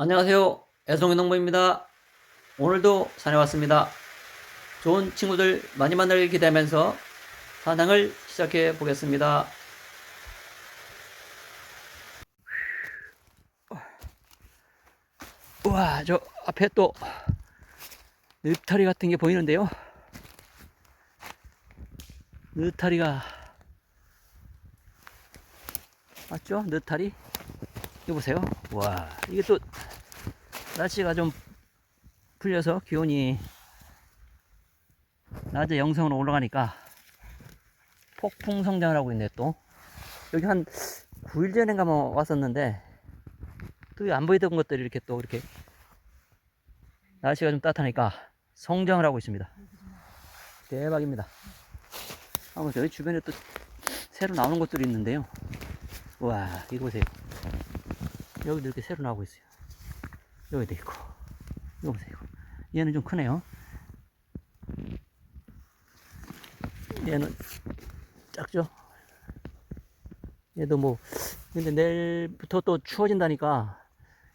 안녕하세요. 애송이 농부입니다. 오늘도 산에 왔습니다. 좋은 친구들 많이 만나길 기대하면서 산행을 시작해 보겠습니다. 우와, 저 앞에 또 느타리 같은 게 보이는데요. 느타리가 맞죠? 느타리? 이거 보세요. 와, 이게 또 날씨가 좀 풀려서 기온이 낮에 영성으로 올라가니까 폭풍 성장을 하고 있네 또. 여기 한 9일 전인가 뭐 왔었는데 또 안 보이던 것들이 이렇게 또 이렇게 날씨가 좀 따뜻하니까 성장을 하고 있습니다. 대박입니다. 한번 저희 주변에 또 새로 나오는 것들이 있는데요. 와, 이거 보세요. 여기도 이렇게 새로 나오고 있어요. 여기도 있고. 이거 보세요. 얘는 좀 크네요. 얘는 작죠? 얘도 뭐, 근데 내일부터 또 추워진다니까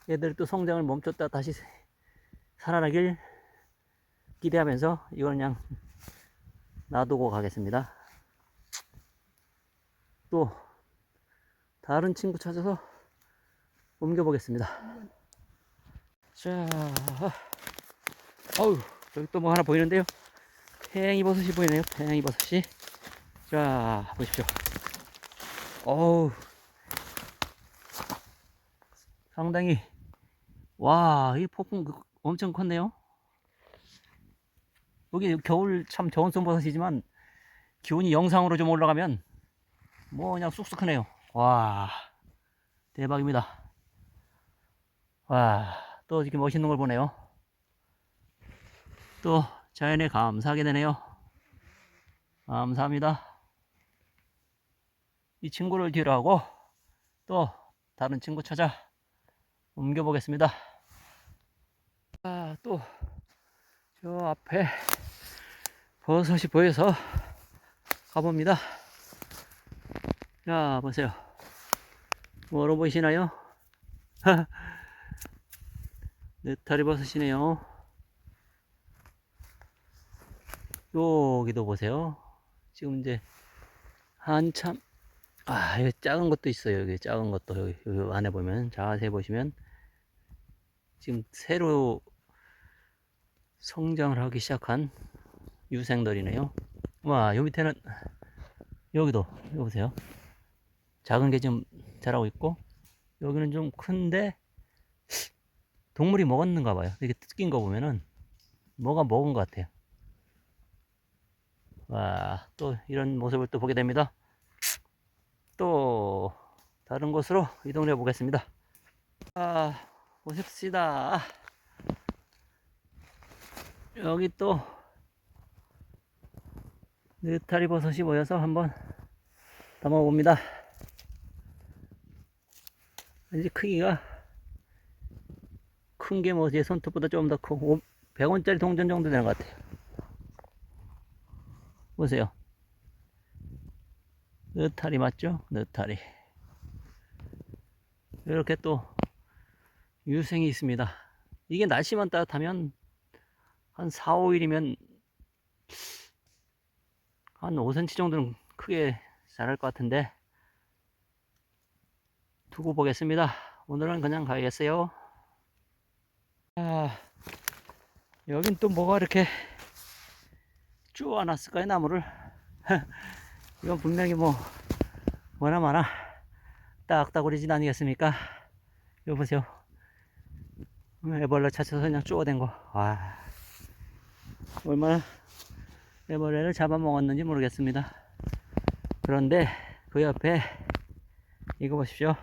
얘들이 또 성장을 멈췄다 다시 살아나길 기대하면서 이걸 그냥 놔두고 가겠습니다. 또 다른 친구 찾아서 옮겨보겠습니다. 자, 어우, 여기 또 뭐 하나 보이는데요. 팽이버섯이 보이네요. 팽이버섯이. 자, 보십시오. 어우, 상당히, 와, 이 폭풍 그- 엄청 컸네요. 여기 겨울 참 좋은 솜버섯이지만 기온이 영상으로 좀 올라가면 뭐 그냥 쑥쑥 크네요. 와, 대박입니다. 와, 또 이렇게 멋있는 걸 보네요. 또 자연에 감사하게 되네요. 감사합니다. 이 친구를 뒤로 하고 또 다른 친구 찾아 옮겨보겠습니다. 아, 또 저 앞에 버섯이 보여서 가봅니다. 자, 보세요. 뭐로 보이시나요? 느타리 버섯이네요. 여기도 보세요. 지금 이제 한참 아 여기 작은 것도 있어요. 여기 작은 것도 여기, 여기 안에 보면 자세히 보시면 지금 새로 성장을 하기 시작한 유생들이네요. 와, 요 밑에는 여기도 여기 보세요. 작은 게좀 자라고 있고 여기는 좀 큰데 동물이 먹었는가 봐요. 이렇게 뜯긴 거 보면은 뭐가 먹은 것 같아요. 와, 또 이런 모습을 또 보게 됩니다. 또 다른 곳으로 이동해 보겠습니다. 아, 오십시다. 여기 또 느타리 버섯이 보여서 한번 담아 봅니다. 이제 크기가 큰 게 뭐 제 손톱보다 좀더 크고 100원짜리 동전 정도 되는 것 같아요. 보세요. 느타리 맞죠? 느타리. 이렇게 또 유생이 있습니다. 이게 날씨만 따뜻하면 한 4, 5일이면 한 5cm 정도는 크게 자랄 것 같은데 두고 보겠습니다. 오늘은 그냥 가야겠어요. 아, 여긴 또 뭐가 이렇게 쪼아놨을까요, 나무를? 이건 분명히 뭐, 뭐나 마나 딱딱거리진 아니겠습니까? 여기 보세요. 애벌레 찾아서 그냥 쪼아댄 거. 와, 얼마나 애벌레를 잡아먹었는지 모르겠습니다. 그런데 그 옆에 이거 보십시오.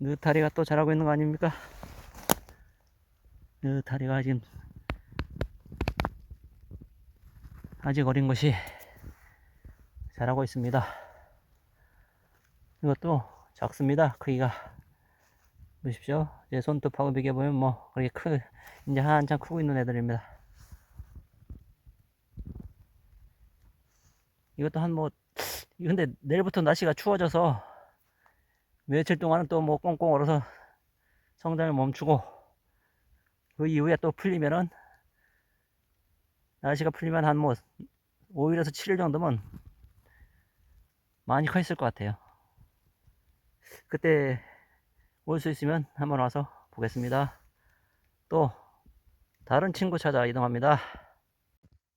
느타리가 또 자라고 있는 거 아닙니까? 느타리가 지금 아직 어린 것이 자라고 있습니다. 이것도 작습니다. 크기가 보십시오. 제 손톱하고 비교해보면 뭐 그렇게 크 이제 한참 크고 있는 애들입니다. 이것도 한 뭐 근데 내일부터 날씨가 추워져서 며칠 동안은 또 뭐 꽁꽁 얼어서 성장을 멈추고 그 이후에 또 풀리면은 날씨가 풀리면 한 뭐 5일에서 7일 정도면 많이 커 있을 것 같아요. 그때 올 수 있으면 한번 와서 보겠습니다. 또 다른 친구 찾아 이동합니다.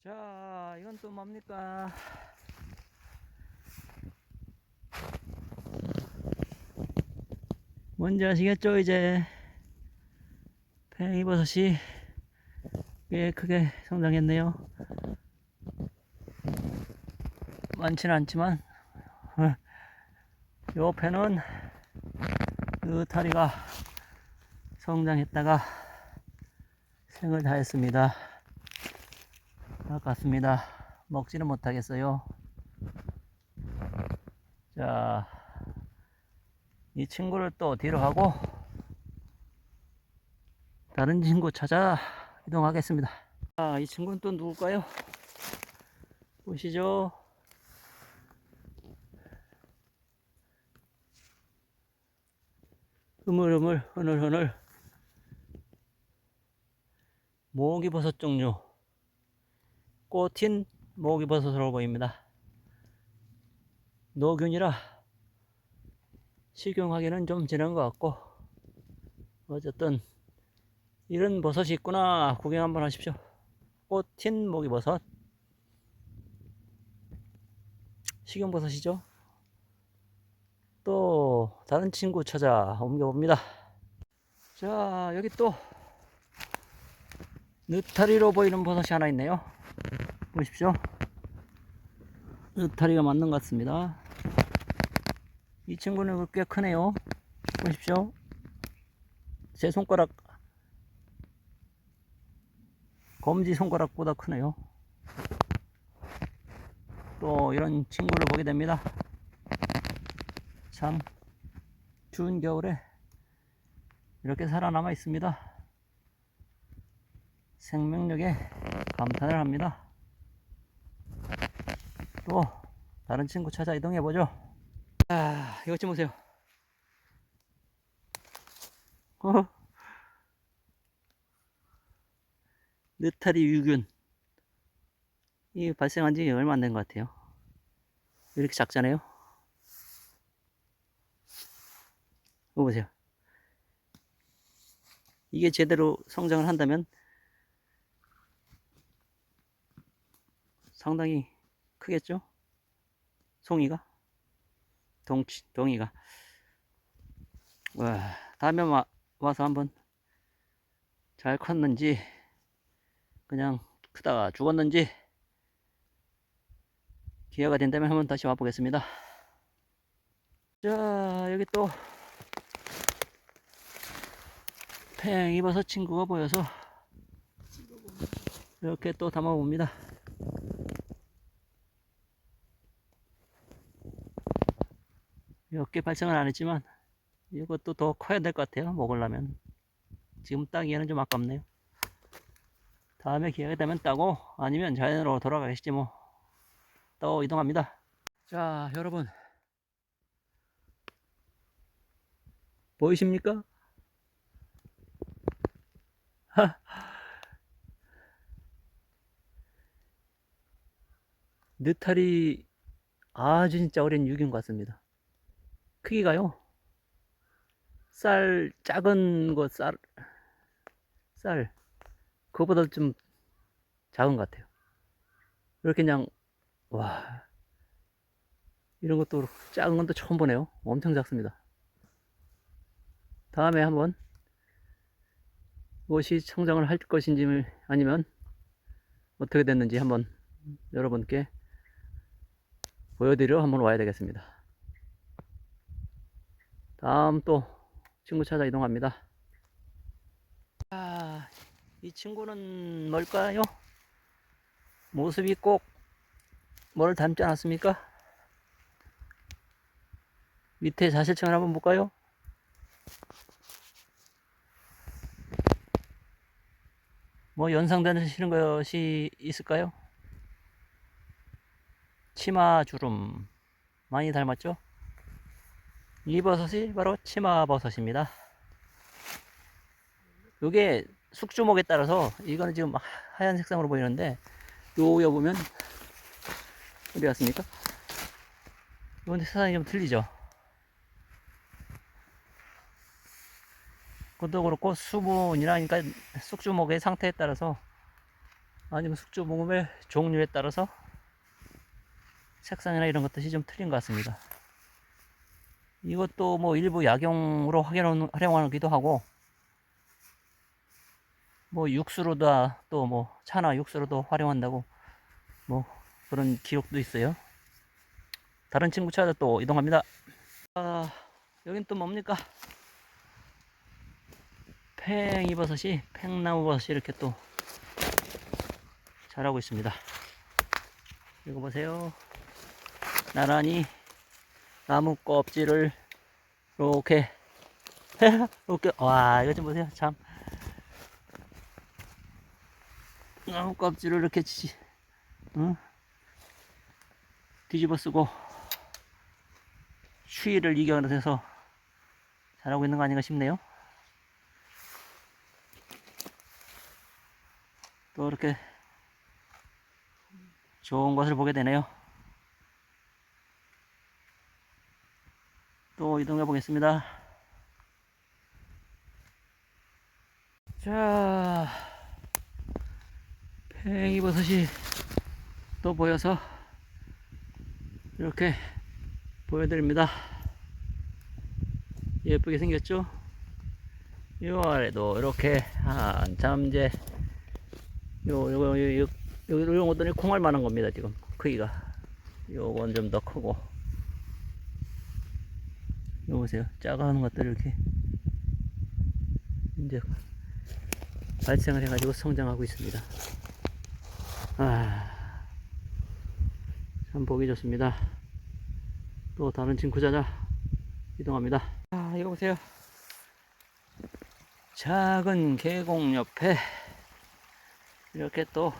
자, 이건 또 뭡니까? 뭔지 아시겠죠, 이제? 팽이버섯이 꽤 크게 성장했네요. 많지는 않지만, 펜은 느타리가 성장했다가 생을 다했습니다. 아깝습니다. 먹지는 못하겠어요. 자, 이 친구를 또 뒤로 하고 다른 친구 찾아 이동하겠습니다. 아, 이 친구는 또 누굴까요? 보시죠. 흐물흐물 흐늘흐늘 모기버섯 종류 꽃인 모기버섯으로 보입니다. 노균이라 식용하기는 좀 지난 것 같고 어쨌든 이런 버섯이 있구나 구경 한번 하십시오. 꽃인 모기버섯 식용버섯이죠. 또 다른 친구 찾아 옮겨봅니다. 자 여기 또 느타리로 보이는 버섯이 하나 있네요. 보십시오. 느타리가 맞는 것 같습니다. 이 친구는 꽤 크네요. 보십시오. 제 손가락, 검지 손가락보다 크네요. 또 이런 친구를 보게 됩니다. 참, 추운 겨울에 이렇게 살아남아 있습니다. 생명력에 감탄을 합니다. 또 다른 친구 찾아 이동해 보죠. 아, 이것 좀 보세요. 어? 느타리 유균. 이 발생한 지 얼마 안 된 것 같아요. 이렇게 작잖아요. 이거 보세요. 이게 제대로 성장을 한다면 상당히 크겠죠? 송이가? 동, 동이가. 와, 다음에 와, 와서 한번 잘 컸는지, 그냥 크다가 죽었는지, 기회가 된다면 한번 다시 와보겠습니다. 자, 여기 또, 팽이버섯 친구가 보여서, 이렇게 또 담아봅니다. 몇 개 발생을 안 했지만 이것도 더 커야 될 것 같아요 먹으려면 지금 따기에는 좀 아깝네요 다음에 기회가 되면 따고 아니면 자연으로 돌아가겠지 뭐. 또 이동합니다. 자 여러분. 보이십니까? 느타리 아주 진짜 어린 유기인 것 같습니다. 크기가요. 쌀 작은 거 쌀 쌀 그거보다 좀 작은 것 같아요. 이렇게 그냥 와 이런 것도 작은 건 또 처음 보네요. 엄청 작습니다. 다음에 한번 무엇이 성장을 할 것인지 아니면 어떻게 됐는지 한번 여러분께 보여드리러 한번 와야 되겠습니다. 다음 또 친구 찾아 이동합니다. 아, 이 친구는 뭘까요? 모습이 꼭 뭘 닮지 않았습니까? 밑에 자실청을 한번 볼까요? 뭐 연상되시는 것이 있을까요? 치마 주름 많이 닮았죠? 이 버섯이 바로 치마 버섯입니다. 요게 숙주목에 따라서 이거는 지금 하- 하얀 색상으로 보이는데 요여 보면 어디 갔습니까? 이건 색상이 좀 틀리죠. 그것도 그렇고 수분이나 그러니까 숙주목의 상태에 따라서 아니면 숙주목의 종류에 따라서 색상이나 이런 것들이 좀 틀린 것 같습니다. 이것도 뭐 일부 약용으로 활용- 활용하기도 하고 뭐 육수로도 또뭐 차나 육수로도 활용한다고 뭐 그런 기록도 있어요. 다른 친구 찾아 또 이동합니다. 아, 여긴 또 뭡니까? 팽이버섯이 팽나무버섯이 이렇게 또 자라고 있습니다. 이거 보세요. 나란히 나무 껍질을 이렇게 이렇게 와 이거 좀 보세요. 참 나무 껍질을 이렇게 지, 응? 뒤집어 쓰고 추위를 이겨내서 잘하고 있는 거 아닌가 싶네요. 또 이렇게 좋은 것을 보게 되네요. 또 이동해 보겠습니다. 자, 팽이버섯이 또 보여서 이렇게 보여드립니다. 예쁘게 생겼죠? 6월에도 이렇게 한참 이제 요, 요거, 요, 요, 요, 요런 것들이 콩알 만한 겁니다, 지금. 크기가. 요건 좀 더 크고. 요 보세요. 작아하는 것들 이렇게. 이제 발생을 해가지고 성장하고 있습니다. 아, 참 보기 좋습니다. 또 다른 친구 찾아 이동합니다. 아, 이거 보세요. 작은 계곡 옆에 이렇게 또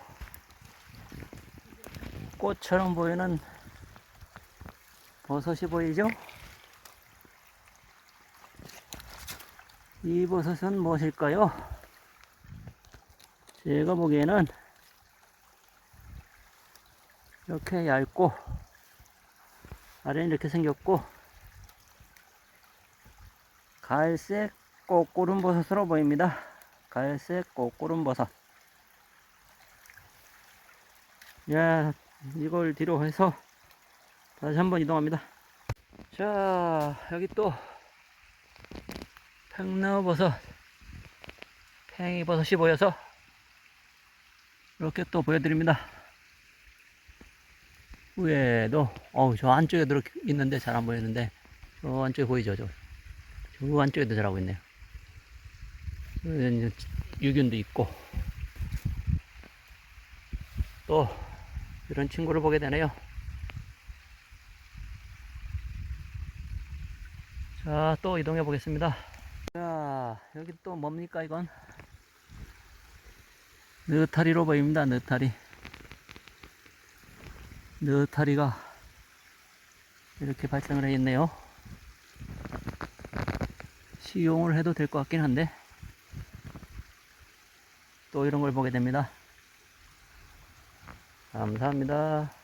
꽃처럼 보이는 버섯이 보이죠? 이 버섯은 무엇일까요? 제가 보기에는 이렇게 얇고 아래는 이렇게 생겼고 갈색 꼬꼬름 버섯으로 보입니다. 갈색 꼬꼬름 버섯. 야, 이걸 뒤로 해서 다시 한번 이동합니다. 자, 여기 또 팽나버섯, 팽이버섯이 보여서 이렇게 또 보여드립니다. 위에도, 어우, 저 안쪽에 들어 있는데 잘 안 보이는데, 저 안쪽에 보이죠? 저, 저 안쪽에도 자라고 있네요. 유균도 있고, 또, 이런 친구를 보게 되네요. 자, 또 이동해 보겠습니다. 자, 여기 또 뭡니까, 이건? 느타리로 보입니다, 느타리. 느타리가 이렇게 발생을 해 있네요. 시용을 해도 될 것 같긴 한데, 또 이런 걸 보게 됩니다. 감사합니다.